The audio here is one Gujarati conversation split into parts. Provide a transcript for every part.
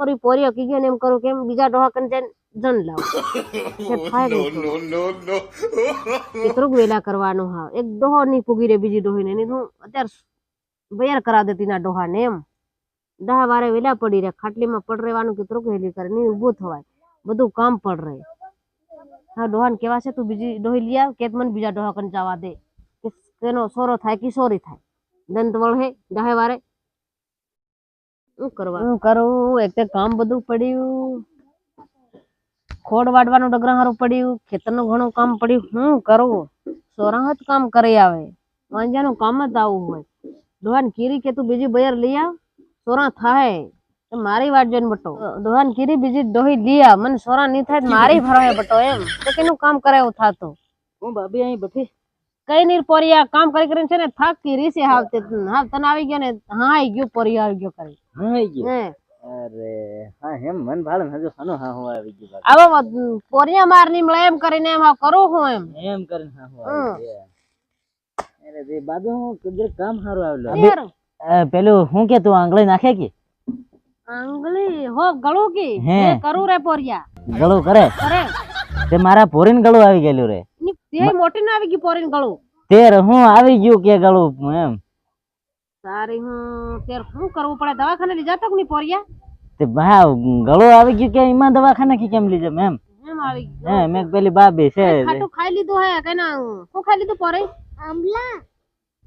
કરી પોરીઓ કી ગયો ને એમ કરું કેમ બીજા ડોહા કન જઈને જન લાવ. કે થાય નહીં કેટલું વેલા કરવાનું હા. એક ડોહો ની પૂગી રે બીજી ડોહી ને તો હું અત્યારે બૈયાર કરા દેતી ના ડોહા ને એમ. દહ વારે વેલા પડી રહે. ખાટલીમાં પડ રહેવાનું કેટલું હેલી કરે. નહીં ઊભું થવાય. બધું કામ પડ રહે. હા ડોહાન કેવા છે? તું બીજી ડોહી લઈ આવ કે મને બીજા ડોહા કન જવા દે. કે તેનો સોરો થાય કે સોરી થાય. દંત વળે દહે વારે. શું કરવા? શું કરું એક તે કામ બધું પડ્યું. ખોડ વાડવાનું ડગરા હારું પડ્યું. ખેતરનું ઘણું કામ પડ્યું. હું કરું સોરાહ જ કામ કરી આવે. વાંજાનું કામ જ આવું હોય. દોહાન કીરી કે તું બીજી બયર લઈ આવ. સોરા થાય. તો મારી વાટ જોઈને બટો. દોહાન કીરી બીજી દોહી લઈ આવ. મને સોરા નહીં થાય મારી ભરાય બટો એમ. તો કેનું કામ કરે એવું થાતું? હું ભાભી અહીં બેઠી. કઈ નહીં પોરિયા કામ કરી કરીને છે ને થાકી રીસે હાવતે હાવ તને આવી ગયો ને હા આવી ગયો પોરિયા આવી ગયો કરી હા આવી ગયો અરે હા એમ મન ભાળ ને હજુ સનો હા હું આવી ગયો. આવો પોરિયા મારની મળે એમ કરીને એમ હાવ કરું હું એમ. એમ કરીને હા હું આવી ગયું. અરે દે બાજુ હું કીધું કામ સારું આવેલું. પેલું હું કે તું આંગળી નાખે કે? આંગળી? હો ગળું કે. કરું રે પોરિયા. ગળું કરે? અરે તે મારા પોરીન ગળું આવી ગયેલું રે. તે મોટી ના આવી ગઈ પોરીન ગળું. તેર હું આવી ગયું કે ગળું એમ. સારી હું તેર શું કરવું પડે? દવાખાને લઈ જતો કે નહીં પોરિયા? તે ભા ગળું આવી ગયું કે એમાં દવાખાને કે કેમ લીધે એમ? એમ આવી હે મેં પેલી બાબી છે ખાટું ખાઈ લીધું હે કે ના શું ખાઈ લીધું પોરે? આમલા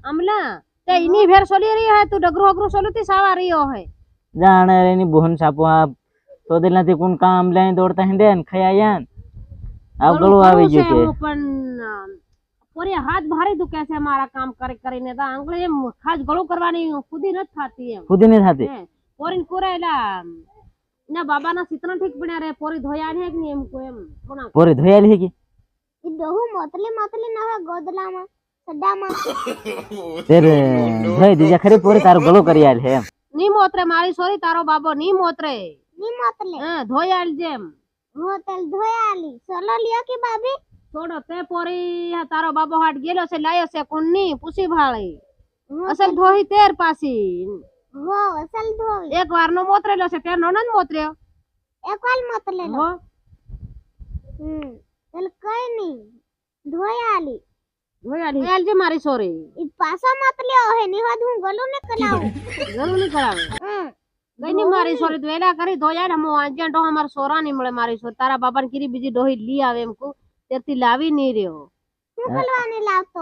આમલા તે ઇની ભેર સોલી રહી હે તું ડગરું અગરું સોલુતી સાવા રહ્યો હે. જાણે એની બોહન સાપો આ તો દિલ નથી કોણ કામ લઈને દોડતા હિંદે ને ખયાયા આગળ આવી ગયું છે પણ પોરે હાથ ભારે તો કેસે અમારા કામ કરે કરીને તો આંગળે એમ ખાસ ગળો કરવાની ખુદી નથી થાતી એમ ખુદી નથી થાતી પોરીન કોરે એલા ના બાબાના સિતના ઠીક પડ્યા રે પોરી ધોયા હે કે નહીં એમ કો એમ કોના પોરી ધોયા હે કે ઈ દહુ મોતલી મોતલી ના હોય ગોદલામાં સડામાં તેરે ભાઈ દીજા ખરી પોરી તારો ગળો કરી આલ હે એમ ની મોતરે મારી સોરી તારો બાબો ની મોતરે ની મોતલે હા ધોયા આલ જેમ હું તેલ ધોયા આલી સોલો લ્યો કે બાબી થોડો તે પોરી તારો બાબો હાટ ગેલો છે લાયો છે કોની પૂછી ભાળી. અસલ ધોઈ તેર પાસી હો અસલ ધોઈ. એક વાર નો મોતરેલો છે તેર નો ન મોતર્યો. એક વાર મોતરેલો. હો. હમ તેલ કઈ ની ધોયા આલી ધોયાલી. એલ જે મારી સોરી. ઈ પાસા મત લ્યો હે નિવાદ હું ગલું ને કલાવ ગલું ને કલાવ હમ. કઈ નહીં મારી સોરી તો વેલા કરી ધોયા ને હું આજે ડોહા મારા સોરા નહીં મળે મારી સોરી તારા બાબાને કીરી બીજી ડોહી લઈ આવે એમ કુ તેથી લાવી નહીં રહ્યો. હું કલવાની લાવતો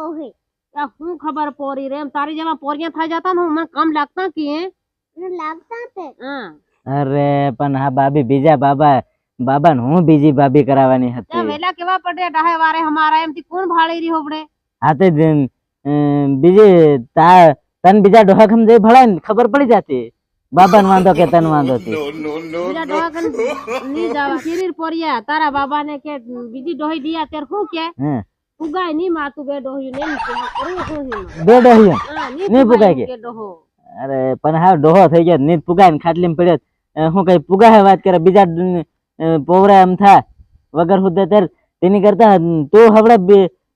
આ હું ખબર પોરી રે એમ તારી જેવા પોરિયા થઈ જતા ને હું મને કામ લાગતા કે લાવતા તે? હા. અરે પણ હા બાબી બીજા બાબા બાબા ને હું બીજી બાબી કરાવવાની હતી? વેલા કેવા પડે ડાહે વારે હમારા એમથી કોણ ભાળી રહ્યો આપણે હા તે બીજી તા તન બીજા ડોહા ખમ જઈ ભળાય ખબર પડી જાતી? બાબા વાંધો કે તન વાંધો હતી બીજા ડોહા ની જવા. કિરીર પોરિયા. તારા બાબા ને કે બીજી ડોહી દિયા તેર શું કે? હે? પુગાયની માતું બે ડોહી ને. બે ડોહીઓ? હા ની ની પુગાય કે? અરે પણ હા ડોહો થઈ ગયો. નીત પુગાય ને ખાટલી પડ્યો. હું કઈ પુગાય વાત કરે? બીજા પોવરા એમ થા. વગર હુદે તેર તેની કરતા તું હવડે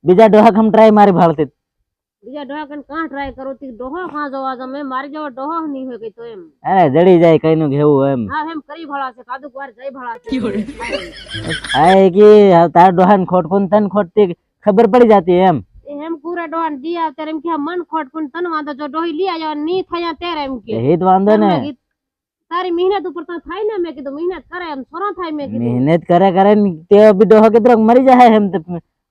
બીજા ડોહા ખમ ટ્રાય મારી ભાળતી. બીજા ડોહા કન કાં ટ્રાય કરો તી ડોહો કાં જોવા તમે મારી જેવો ડોહો નહીં હોય કઈ તો એમ. અરે જડી જાય કઈ નું ઘેવું એમ. હા એમ કરી ભળા છે કાદુ વાર જઈ ભળા છે. એ કે આ તાર ડોહાન ને ખોટ કોણ તન ખોટતી ખબર પડી જાતી એમ. એમ કુરા ડોહાન દી આવતા એમ કે મન ખોટ પણ તન વાંધો જો ડોહી લઈ આવ્યો ની થયા ત્યારે એમ કે. હેત વાંધો ને. કીધું, તારી મહેનત ઉપર તો થાય ને? મેં કીધું મહેનત કરે એમ સોરા થાય મેં કીધું. મહેનત કરે કરે ને તે બી ડોહો કેતરો મરી જાય એમ તો.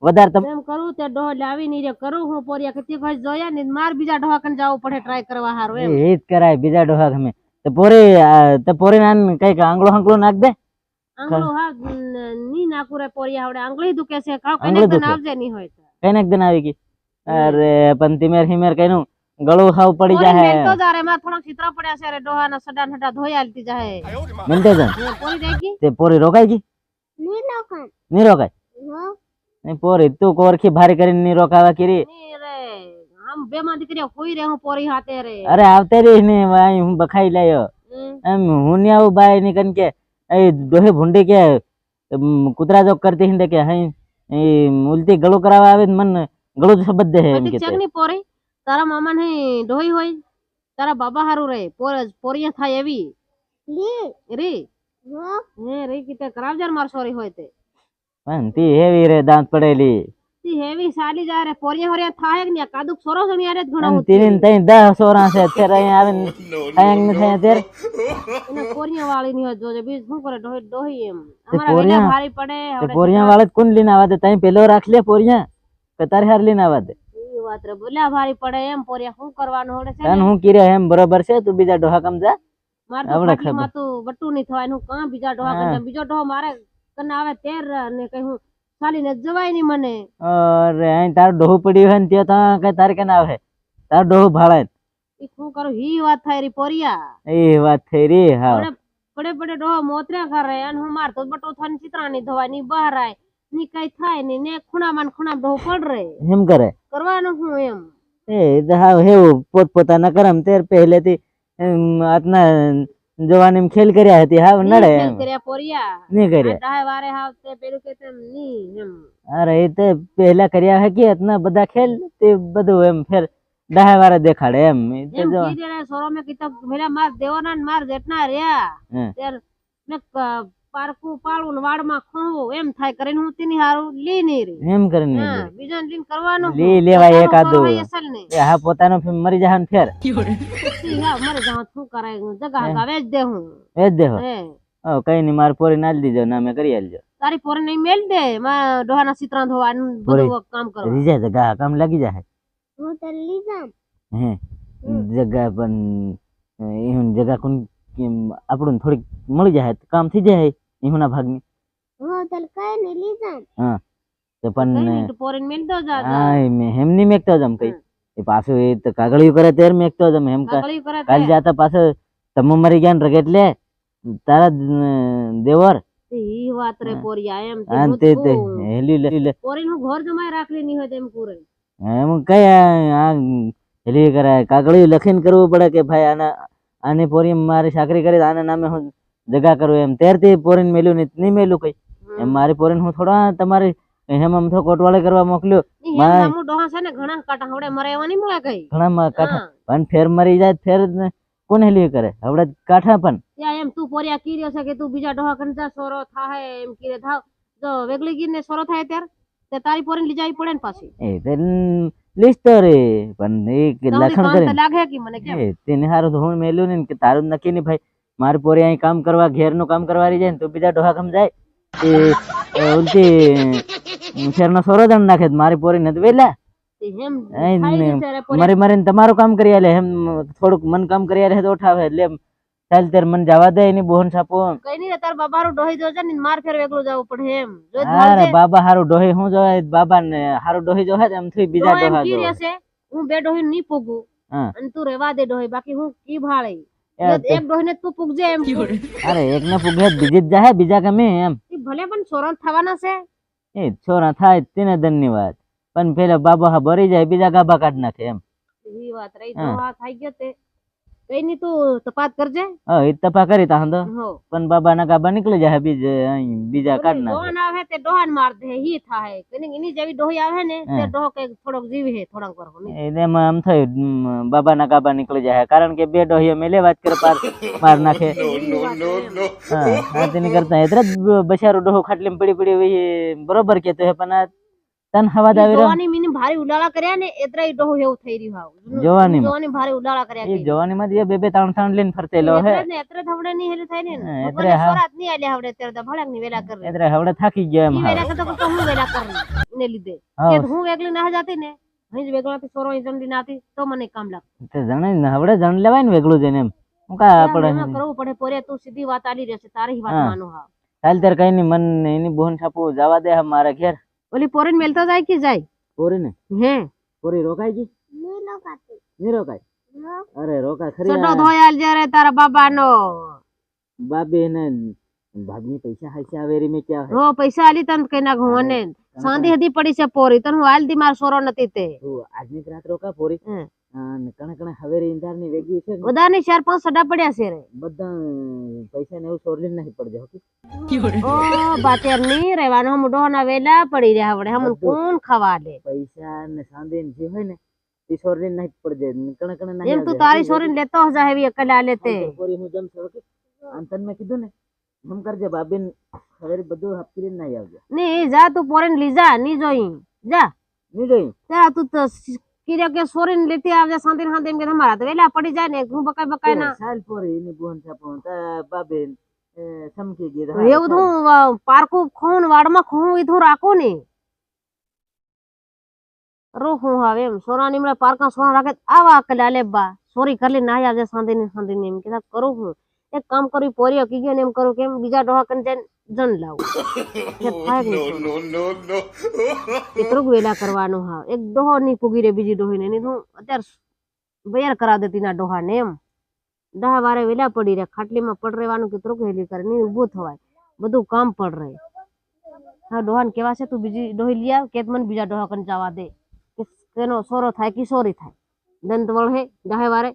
વધારે તમે એમ કરું તે ડોહ લાવી ની રે કરું હું પોરિયા કતી ભાઈ જોયા ને માર બીજા ડોહા કન જાવું પડે ટ્રાય કરવા હારો એમ. એ જ કરાય બીજા ડોહા ગમે તો પોરી તો પોરી નાન કંઈક આંગળો આંગળો નાખ દે. આંગળો હા ની નાખું રે પોરિયા આવડે. આંગળી દુખે છે કાવ કઈને તો આવજે ની હોય કઈને એક દિન આવી ગઈ? અરે પણ તિમેર હિમેર કઈનું ગળું હાવ પડી જાય મેં તો જારે માર થોડો ચિત્ર પડ્યા છે રે ડોહા ના સડા નડા ધોયા લીધી જાય મેં તો તે પોરી રોકાઈ ગઈ? ની રોકાઈ ની રોકાઈ નહીં પોરી તું કોરખી ભારી કરીને ની રોકાવા કરી? રે. આમ બે માં દીકરી હોઈ રે હું પોરી હાથે રે. અરે આવતે રે ને ભાઈ હું બખાઈ લાયો. એમ હું ને આવું બાયની કન કે એ દોહે ભૂંડી કે કૂતરા જોક કરતી હિંડે કે હઈ એ ઉલટી ગળો કરાવા આવે મન ગળો જ શબ્દ દે એમ કે ચેકની પોરી? તારા મામા ને ડોહી હોય? તારા બાબા હારું રે. પોર પોરિયા થાય એવી. રે રે. હા. રહી કીતે કરાવજાર માર સોરી હોય તે. પણ તી હેવી રે દાંત પડેલી. તી હેવી સાલી જાય રે. પોરિયા હોરિયા થાય કે ને કાદુક સોરો જણી આરે જ ઘણો. અને તીન તઈ 10 સોરા છે. અત્યારે અહીંયા આવે ખાયંગ ન થાય અત્યારે એને પોરિયા વાળી ની જોજે. બીજ શું કરે? ડોહી ડોહી એમ. અમારા પોરિયા- ભારી પડે હવે પોરિયા વાળે જ કોણ લઈને આવા દે? તઈ પેલો રાખ લે પોરિયા. કે તારે હાર લીન આવે દે. ઈ વાત રે. બોલ્યા ભારી પડે એમ પોરિયા. શું કરવાનું હોડે છે તન ને? હું કીરે એમ બરોબર છે? તું બીજા ડોહા કમ જા. માર તો બટ્ટું નહીં થવાય. નું કા બીજા ડોહા કમ બીજો ડોહો મારે કને આવે તેર ને હું ચાલીને જવાય નહીં મને. અરે અહીં તાર ડોહું પડ્યું હોય ને ત્યાં તો કઈ તારે કે ના આવે? તાર ડોહું ભાળે ઈ શું કરું? હી વાત થાય રી પોરિયા. એ વાત થઈ રી હા. પડે પડે ડોહો મોતર્યા કરે અને હું મારતો બટો થઈને ચિત્રા ની ધોવાયની બહાર આયની કઈ થાય ને ખૂણામાં ને ખૂણામાં ડોહો પડ રે એમ કરે? કરવાનું હું એમ. એ તો હાવ પોતપોતાના કરમ. તેર પહેલેથી એમ જવાની ખેલ કર્યા હતી હા ની નડે એમ. કર્યા પોરિયા. નહીં કર્યા. ડાહે વારે હાવ તે પેલું કે તેમ ની એમ. અરે એ તો પહેલા કર્યા હે કે આતના બધા ખેલ તે બધું એમ ફેર ડાહે વારે દેખાડે એમ. એમ કી સોરો મેં મેલા માર દેવાના માર જેટના રહ્યા. ક- પારકું પાળું વાડમાં ખોવું એમ થાય કરીને હું તેની હારું લી નહીં રી એમ કરીને હા બીજાને લીન કરવાનું હું. લી લેવાય એક આદુ એ હા પોતાનો ફેર મરી જાહન ને ફેર. હા મરે જાઉં શું કરાય? જગા હગા વેચ દે હું. એ જ દેહો હે. ઓ કઈ નહીં માર પોરી નાલ દીજો ના મે કરી આલજો. તારી પોરી નહીં મેલ દે. માં ડોહાના સિત્રાં ધોવાનું બધું કામ કરવા. રીજા જગા કામ લાગી જાય હું તો જામ હે. જગા પણ એવું જગા કોણ કેમ આપણું થોડીક મળી જાય કામ થઈ જાય એના ભાગની. હું તલકાય ને. નહીં હા તો પણ પોરીને મેલ દો જા. હા મેં એમ નહીં મેકતો જમ કઈ. એ પાછું એ તો કાગળિયું કરે ત્યારે મેકતો જમ હેમ કા- કાગળિયું કરે તે. કાલ જાતા પાછો તમ મરી ગયા ને રગેટ લે તારા દેવર. ઈ વાત રે પોરિયા એમ તે તે હેલી લે લે પોરીને હું ઘર જમાય રાખલી ની હોય તેમ પૂરે એમ કઈ આ આ હેલી કરે કાગળિયું લખીને કરવું પડે કે ભાઈ આના આને પોરી મારી સાકરી કરી આના નામે હું જગા કરું એમ. ત્યારથી પોરીને મેલ્યું નહીં નહીં મેલ્યું કઈ. એમ મારી પોરીને હું થોડા તમારી હેમ આમ તો કોટવાળે કરવા મોકલ્યો. ને ઘણા કાંટા હવડે મરે એવા નહીં મળે કઈ. ઘણા કાંઠા. પણ ફેર મરી જાય ફેર ને. કોણ હેલી કરે? હવડે કાંઠા પણ. એમ તું પોરિયા કીર્યો છે કે તું બીજા ડોહા કંજા સોરો થાય એમ કીરે. થાવ. જો વેગળી ગીરને સોરો થાય ત્યારે તે તારી પોરીને લઈ જાવી પડે ને પાછી. એ તે લિસ્ટ રે પણ એ લખણ કરે લાગે કે મને કેમ? તેને હારું તો હું મેલ્યું ને કે તારું નક્કી નહીં ભાઈ. મારી પોરી અહીં કામ કરવા ઘેરનું કામ કરવા રહી જાય ને તો બીજા ડોહા કમ જાય. એ ઉલટી શેરનો સોરો દંડ નાખે મારી પોરી નથી વેલા. મરી મરીને તમારું કામ કરી આલે એમ થોડુંક મન કામ કરી આલે તો ઉઠાવે એટલે ચાલ ત્યારે મને જવા દે એની બોહન સાપો કઈ નહીં તાર બાબારું ડોહી જોજે ને માર ફેર વેગળો જવું પડે એમ. જો જ અરે. બાબા હારું ડોહી હું જોવાય બાબા ને હારું ડોહી જોહે એમ થી બીજા ડોહા છે હું બે ડોહી ની પોગું અને તું રેવા દે ડોહી બાકી હું કી ભાળે? એક ડોહીને તું પૂગજે એમ. અરે એક ને પૂગે બીજી જ જાહે બીજા ગમે એમ. ભલે પણ સોરણ થવાના છે. એ છોરા થાય તેને ધન્યવાદ વાત. પણ પેલા બાબા હા ભરી જાય બીજા ગાભા કાઢ નાખે એમ. એ વાત રહી તો આ થઈ ગયો તે. નહીં તું તપાસ કરજે. હા એ તપા કરી તા તો હો. પણ બાબા ના ગાબા નીકળી જાય બીજે બીજા કાઢ ના ડોહન આવે તે ડોહન માર દે હી થાય. કને એની જેવી ડોહી આવે ને તે ડોહ કે થોડોક જીવ હે થોડાક વાર એને એમાં આમ થયું બાબા ના ગાબા નીકળી જાય કારણ કે બે ડોહી મેલે વાત કરે પાર માર નાખે. હા તેની કરતા એટલે જ બચારો ડોહો ખાટલીમાં પડી પડી બરોબર કેતો હે પણ આ તન હવાદ ઈ આવી રહ્યો જોવાની મીની ભારે ઉડાળા કર્યા ને એટલે ઈ ડોહો એવું થઈ રહ્યું હાવ જોવાનીમાં? જોવાની ભારે ઉડાળા કર્યા એ કઈ. જવાની માં બે બે ત્રણ ત્રણ લઈને ફરતેલો હે. એટલે જ ને એટલે જ હવડે નહીં હેલું થાય ને. હા, એટલે ભગવાને હા. સ્વરાત નહીં આલ્યા હવડે ત્યારે તો ભડાકની વેલા કરે. એટલે હવે થાકી ગયા એમ ઈ હા વેલા કરતા કરતા હું વેલા કરું એને લીધે. હા. કે હું વેગલી ના જાતી ને અહીં જ વેગળાથી સોરો અહીં જલ્દી ના હતી તો મને કામ લાગે. તે જણે ને હવડે જણ લેવાય ને વેગળું જઈને એમ. હું કા આપણે એમાં કરવું પડે પોરે તું સીધી વાત આલી રહેશે તારી વાત હા. માનું હા ચાલ ત્યારે કઈ નહીં મન એની બોન છાપું જવા દે હા મારા ઘેર. ઓલી પોરીને મેલતો જાય કે જાય? પોરી ને હે. પોરી રોકાય ગઈ? નહીં લોકાતી નહીં રોકાય? હા. અરે રોકા ખરી છોટો ધોયાલ જયારે તારા બાબાનો. બાબી ને ભાગની પૈસા હાચા આવે રે મે ક્યાં હે હો પૈસા આલી તને કઈ ના ઘોને સાંધી હદી પડી છે પોરી. તન હું આલ દી માર સોરો નથી તે. આજની રાત રોકા પોરી? કણે કણે હવેરી ઇંધારની વેગી છે ને, બધાની ચાર પાંચ સડા પડ્યા છે રે. બધા પૈસા ને એવું સોરલી નહીં પડજે હોકી ઓ બાતેરની રહેવાનો હમ ડોહના વેલા પડી રહ્યા આવડે હમ. કોણ ખવા દે? પૈસા ને સાંધે ને જે હોય ને એ સોરલી નહીં પડજે ને કણે કણે નહીં એમ તું આવજે. તારી હોકી? સોરીને લેતો હજા હેવી અકલા લેતે આમ તો પોરી હું જમ છે હોકી આમ તને મેં કીધું ને એમ કરજે ભાભીને હવે બધું હપકીને નહીં આવજે. ની જા તું પોરીને લઈ જા ની જોઈ. જા. નહીં જોઈ के તું તો કીધે કે સોરીને લેતી આવજે શાંતિ શાંતિ એમ કે जाए તો વેલા પડી જાય ને હું બકાય બકાય ના સાલ પોરી એની બોન છાપો તા ભાભી સમકી ગઈ એવું તો હું અ, પારકું ખોન વાડમાં ખોન ઈધું રાખું ને. રો હું હવે એમ સોના નીમડે પારકા સોના રાખે તો આવા અકલ બા સોરી કરી નાહી આવજે શાંતિ ને શાંતિ ને એમ કે કરું હું. એક કામ કરું પોરી કી ગયો ને એમ કરું કેમ બીજા ડોહા કને જઈને જન લાવું. કે થાય જ નહીં સોનું. કેટલુંક વેલા કરવાનું હા એક ડોહો ની પૂગી રે બીજી ડોહી ને નહીં તો હું અત્યારે બૈયાર કરા દેતી ના ડોહા ને એમ. દહ વારે વેલા પડી રહે ખાટલીમાં પડ રહેવાનું કેટલુંક હેલી કરે. નહીં ઊભું થવાય. બધું કામ પડ રહે. હા ડોહાને કેવા છે તું બીજી ડોહી લઈ આવ કે મને બીજા ડોહા કને જવા દે. કે તેનો સોરો થાય કે સોરી થાય. દંત વળે દહે વારે